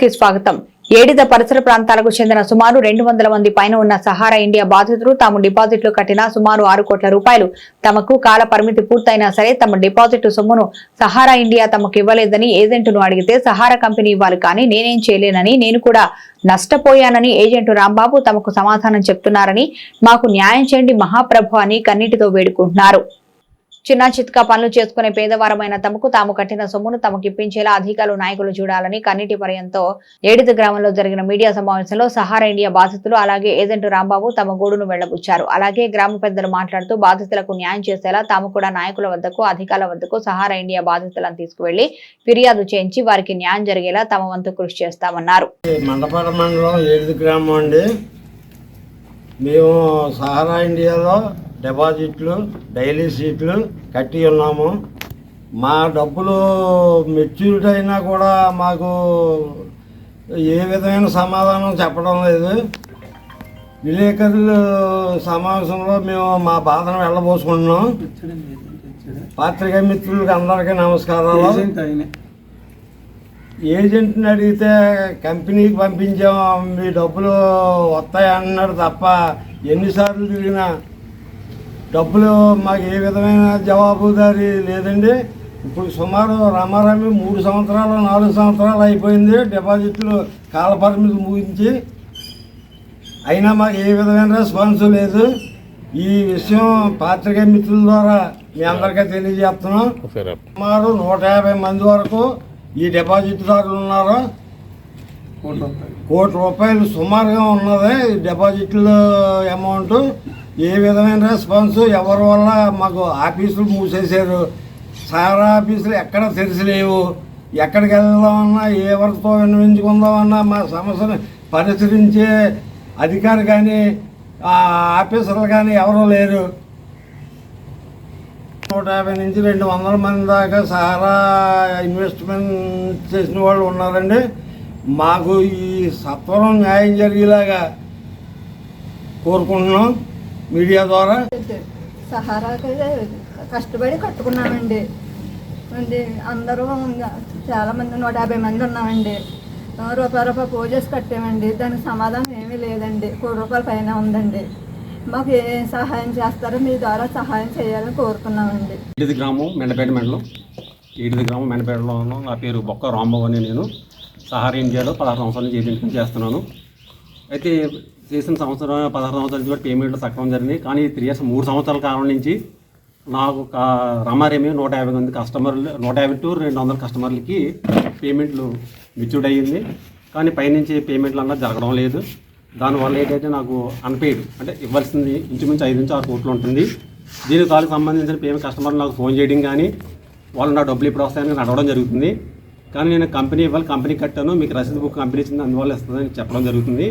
కి స్వాగతం. ఏడిద పరిసర ప్రాంతాలకు చెందిన సుమారు రెండు వందల మంది పైన ఉన్న సహారా ఇండియా బాధితులు తాము డిపాజిట్లు కట్టిన సుమారు ఆరు కోట్ల రూపాయలు తమకు కాల పరిమితి పూర్తయినా సరే తమ డిపాజిట్ సొమ్మును సహారా ఇండియా తమకు ఇవ్వలేదని ఏజెంటును అడిగితే సహారా కంపెనీ ఇవ్వాలి కానీ నేనేం చేయలేనని నేను కూడా నష్టపోయానని ఏజెంటు రాంబాబు తమకు సమాధానం చెప్తున్నారని మాకు న్యాయం చేయండి మహాప్రభు అని కన్నీటితో వేడుకుంటున్నారు. చిన్న చిత్కా పనులు చేసుకునే పేదవారమైన తమకు తాము కట్టిన సొమ్మును తమకు ఇప్పించేలా అధికారులు నాయకులు చూడాలని కన్నీటి పర్యంతో ఏడిది గ్రామంలో జరిగిన మీడియా సమావేశంలో సహారా ఇండియా బాధితులు అలాగే ఏజెంట్ రాంబాబు తమ గూడును వెళ్ళబుచ్చారు. అలాగే గ్రామ పెద్దలు మాట్లాడుతూ బాధితులకు న్యాయం చేసేలా తాము కూడా నాయకుల వద్దకు అధికారుల వద్దకు సహారా ఇండియా బాధితులను తీసుకువెళ్ళి ఫిర్యాదు చేయించి వారికి న్యాయం జరిగేలా తమ వంతు కృషి చేస్తామన్నారు. మండలం గ్రామం అండి. మేము సహారా ఇండియాలో డిపాజిట్లు డైలీ సీట్లు కట్టి ఉన్నాము. మా డబ్బులు మెచ్యూరిటీ అయినా కూడా మాకు ఏ విధమైన సమాధానం చెప్పడం లేదు. విలేకరులు సమావేశంలో మేము మా బాధను వెళ్ళబోసుకుంటున్నాం. పాత్రికా మిత్రులకి అందరికీ నమస్కారాలు. ఏజెంట్ని అడిగితే కంపెనీకి పంపించాం మీ డబ్బులు వస్తాయి అన్నాడు తప్ప ఎన్నిసార్లు తిరిగినా డబ్బులు మాకు ఏ విధమైన జవాబుదారీ లేదండి. ఇప్పుడు సుమారు రమారమి మూడు సంవత్సరాలు నాలుగు సంవత్సరాలు అయిపోయింది. డిపాజిట్లు కాల పరిమితి ముగించి అయినా మాకు ఏ విధమైన రెస్పాన్స్ లేదు. ఈ విషయం పాత్రికా మిత్రుల ద్వారా మీ అందరికీ తెలియజేస్తున్నాం. సుమారు నూట యాభై మంది వరకు ఈ డిపాజిట్దారులు ఉన్నారు. కోటి రూపాయలు సుమారుగా ఉన్నది డిపాజిట్ల అమౌంట్. ఏ విధమైన రెస్పాన్స్ ఎవరి వల్ల మాకు ఆఫీసులు మూసేశారు? సారా ఆఫీసులు ఎక్కడ తెలిసిలేవు ఎక్కడికి వెళ్దామన్నా ఎవరితో విన్నవించుకుందామన్నా మా సమస్యను పరిశీలించే అధికారి కానీ ఆఫీసర్లు కానీ ఎవరూ లేరు. నూట యాభై నుంచి రెండు వందల మంది దాకా సారా ఇన్వెస్ట్మెంట్ చేసిన వాళ్ళు ఉన్నారండి. మాకు ఈ సత్వరం న్యాయం జరిగేలాగా కోరుకుంటున్నాం. మీడియా ద్వారా? సహారాకి కష్టపడి కట్టుకున్నామండి. అండి అందరూ చాలా మంది నూట యాభై మంది ఉన్నామండి. రూపాయి రూపాయి చేసి కట్టామండి. దానికి సమాధానం ఏమీ లేదండి. కోటి రూపాయల పైన ఉందండి. మాకు ఏ సహాయం చేస్తారో మీ ద్వారా సహాయం చేయాలని కోరుతున్నామండి ఈడిది గ్రామం మెండపేట మండలం. ఈడిది గ్రామం మెండపేటలో ఉన్నాం నా పేరు బొక్క రాంబాబు అని నేను. సహారా ఇండియాలో పదహారు సంవత్సరాల నుంచి ఏజెంట్ చేస్తున్నాను అయితే చేసిన సంవత్సరం పదహారు సంవత్సరాల నుంచి కూడా పేమెంట్లు సక్రమం జరిగింది. కానీ త్రీ ఇయర్స్ మూడు సంవత్సరాల కాలం నుంచి నాకు రమారేమి నూట యాభై మంది కస్టమర్లు నూట యాభై టు రెండు వందల కస్టమర్లకి పేమెంట్లు మిచ్యూడ్ అయ్యింది. కానీ పైనుంచి పేమెంట్లు అన్నా జరగడం లేదు. దానివల్ల ఏంటంటే నాకు అన్పెయిడ్ అంటే ఇవ్వాల్సింది ఇంచుమించు ఐదు నుంచి ఆరు కోట్లు ఉంటుంది. దీనికి దానికి సంబంధించిన పేమెంట్ కస్టమర్లు నాకు ఫోన్ చేయడం కానీ వాళ్ళు నా డబ్బులు ఇప్పుడు వస్తాయని నడవడం జరుగుతుంది. కానీ నేను కంపెనీ ఇవ్వాలి కంపెనీ కట్టాను మీకు రసీదు బుక్ కంపెనీ ఇచ్చింది అందువల్ల ఇస్తుందని చెప్పడం జరుగుతుంది.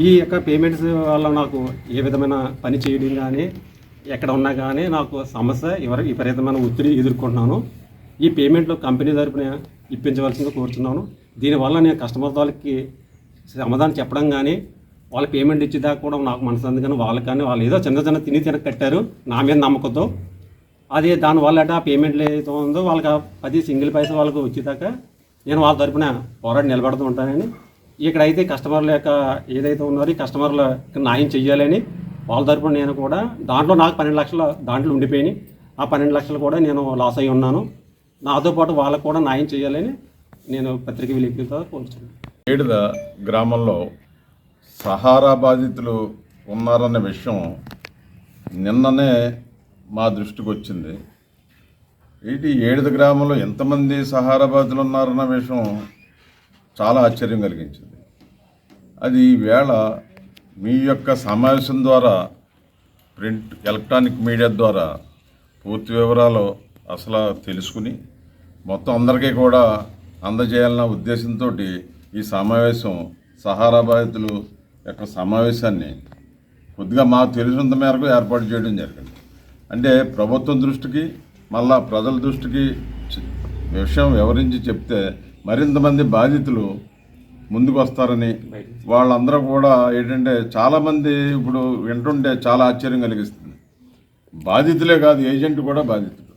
ఈ యొక్క పేమెంట్స్ వల్ల నాకు ఏ విధమైన పని చేయడం కానీ ఎక్కడ ఉన్నా కానీ నాకు సమస్య ఎవరు విపరీతమైన ఒత్తిడి ఎదుర్కొంటున్నాను. ఈ పేమెంట్లు కంపెనీ తరపున ఇప్పించవలసిందిగా కోరుతున్నాను దీనివల్ల నేను కస్టమర్ వాళ్ళకి సమాధానం చెప్పడం కానీ వాళ్ళ పేమెంట్ ఇచ్చేదాకా కూడా నాకు మనసు అందుకని వాళ్ళకి కానీ వాళ్ళు ఏదో చిన్న చిన్న తిని తినక కట్టారు నా మీద నమ్మకంతో. అది దానివల్ల అంటే ఆ పేమెంట్లు ఏదైతే ఉందో వాళ్ళకి పది సింగిల్ పైసా వాళ్ళకు వచ్చేదాకా నేను వాళ్ళ తరపున పోరాడి నిలబడుతూ ఉంటానని ఇక్కడైతే కస్టమర్ల యొక్క ఏదైతే ఉన్నారో ఈ కస్టమర్ల న్యాయం చెయ్యాలని వాళ్ళ తరపున నేను కూడా దాంట్లో నాకు పన్నెండు లక్షల దాంట్లో ఉండిపోయినాయి. ఆ పన్నెండు లక్షలు కూడా నేను లాస్ అయి ఉన్నాను. నాతో పాటు వాళ్ళకు కూడా న్యాయం చేయాలని నేను పత్రిక విలేకరులతో కోరుతున్నాను ఏడుద గ్రామంలో సహారా బాధితులు ఉన్నారన్న విషయం నిన్ననే మా దృష్టికి వచ్చింది. ఏంటి ఏడుద గ్రామంలో ఎంతమంది సహారా బాధితులు ఉన్నారన్న విషయం చాలా ఆశ్చర్యం కలిగించింది. అది ఈవేళ మీ యొక్క సమావేశం ద్వారా ప్రింట్ ఎలక్ట్రానిక్ మీడియా ద్వారా పూర్తి వివరాలు అసలు తెలుసుకుని మొత్తం అందరికీ కూడా అందజేయాలన్న ఉద్దేశంతో ఈ సమావేశం సహారా బాధితులు యొక్క సమావేశాన్ని కొద్దిగా మాకు తెలిసినంత మేరకు ఏర్పాటు చేయడం జరిగింది. అంటే ప్రభుత్వం దృష్టికి మళ్ళా ప్రజల దృష్టికి విషయం వివరించి చెప్తే మరింతమంది బాధితులు ముందుకు వస్తారని వాళ్ళందరూ కూడా ఏంటంటే చాలామంది ఇప్పుడు వింటుంటే చాలా ఆశ్చర్యం కలిగిస్తుంది. బాధితులే కాదు ఏజెంట్ కూడా బాధితుడు.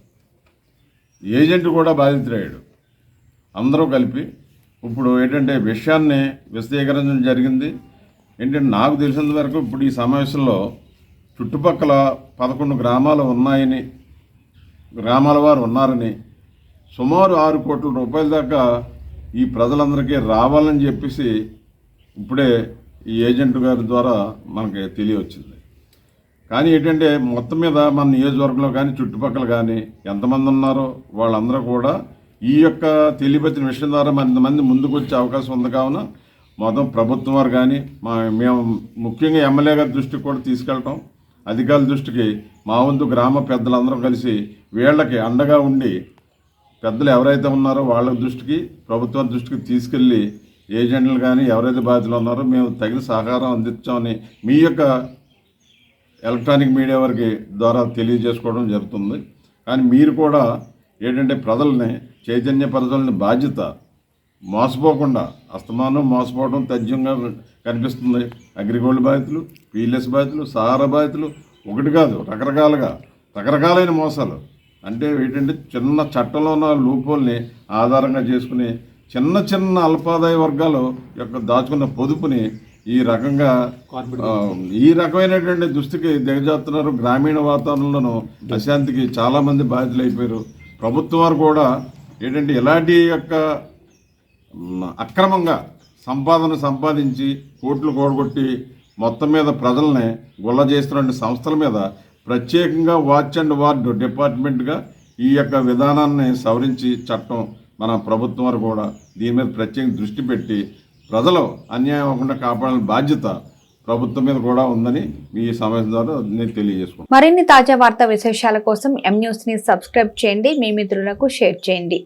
ఏజెంట్ కూడా బాధితుడయ్యాడు అందరూ కలిపి ఇప్పుడు ఏంటంటే విషయాన్ని విశదీకరించడం జరిగింది. ఏంటంటే నాకు తెలిసినంత వరకు ఇప్పుడు ఈ సమావేశంలో చుట్టుపక్కల పదకొండు గ్రామాలు ఉన్నాయని గ్రామాల వారు ఉన్నారని సుమారు ఆరు కోట్ల రూపాయల దాకా ఈ ప్రజలందరికీ రావాలని చెప్పేసి ఇప్పుడే ఈ ఏజెంట్ గారి ద్వారా మనకి తెలియవచ్చింది కానీ ఏంటంటే మొత్తం మీద మన నియోజకవర్గంలో కానీ చుట్టుపక్కల కానీ ఎంతమంది ఉన్నారో వాళ్ళందరూ కూడా ఈ యొక్క తెలియపరిచిన విషయం ద్వారా మంది ముందుకు వచ్చే అవకాశం ఉంది కావున మొత్తం ప్రభుత్వం వారు కానీ మా మేము ముఖ్యంగా ఎమ్మెల్యే గారి దృష్టికి కూడా తీసుకెళ్ళటం అధికారుల దృష్టికి మా వంతు గ్రామ పెద్దలందరం కలిసి వీళ్ళకి అండగా ఉండి పెద్దలు ఎవరైతే ఉన్నారో వాళ్ళ దృష్టికి ప్రభుత్వం దృష్టికి తీసుకెళ్ళి ఏజెంట్లు కానీ ఎవరైతే బాధ్యతలు ఉన్నారో మేము తగిన సహకారం అందించామని మీ యొక్క ఎలక్ట్రానిక్ మీడియా వారికి ద్వారా తెలియజేసుకోవడం జరుగుతుంది. కానీ మీరు కూడా ఏంటంటే ప్రజల్ని చైతన్యపరచాలని బాధ్యత మోసపోకుండా అస్తమానం మోసపోవడం తథ్యంగా కనిపిస్తుంది. అగ్రిగోల్డ్ బాధితులు పీఎల్ఎస్ బాధితులు సహారా బాధితులు ఒకటి కాదు రకరకాలుగా రకరకాలైన మోసాలు. అంటే ఏంటంటే చిన్న చట్టంలో ఉన్న లూపోల్ని ఆధారంగా చేసుకుని చిన్న చిన్న అల్పాదాయ వర్గాలు యొక్క దాచుకున్న పొదుపుని ఈ రకంగా ఈ రకమైనటువంటి దుస్థితికి దిగజారుతున్నారు. గ్రామీణ వాతావరణంలోనూ అశాంతికి చాలా మంది బాధితులు అయిపోయారు ప్రభుత్వం వారు కూడా ఏంటంటే ఇలాంటి యొక్క అక్రమంగా సంపాదన సంపాదించి కోట్లు కూడగొట్టి మొత్తం మీద ప్రజల్ని గుల్ల చేస్తున్న సంస్థల మీద ప్రత్యేకంగా వాచ్ అండ్ వార్డ్ డిపార్ట్మెంట్గా ఈ యొక్క విధానాన్ని సవరించి చట్టం మన ప్రభుత్వం వారు కూడా దీని మీద ప్రత్యేక దృష్టి పెట్టి ప్రజలు అన్యాయం అవ్వకుండా కాపాడాలని బాధ్యత ప్రభుత్వం మీద కూడా ఉందని ఈ సమావేశం ద్వారా నేను తెలియజేసుకుంటాను మరిన్ని తాజా వార్తా విశేషాల కోసం ఎం న్యూస్ని సబ్స్క్రైబ్ చేయండి. మీ మిత్రులకు షేర్ చేయండి.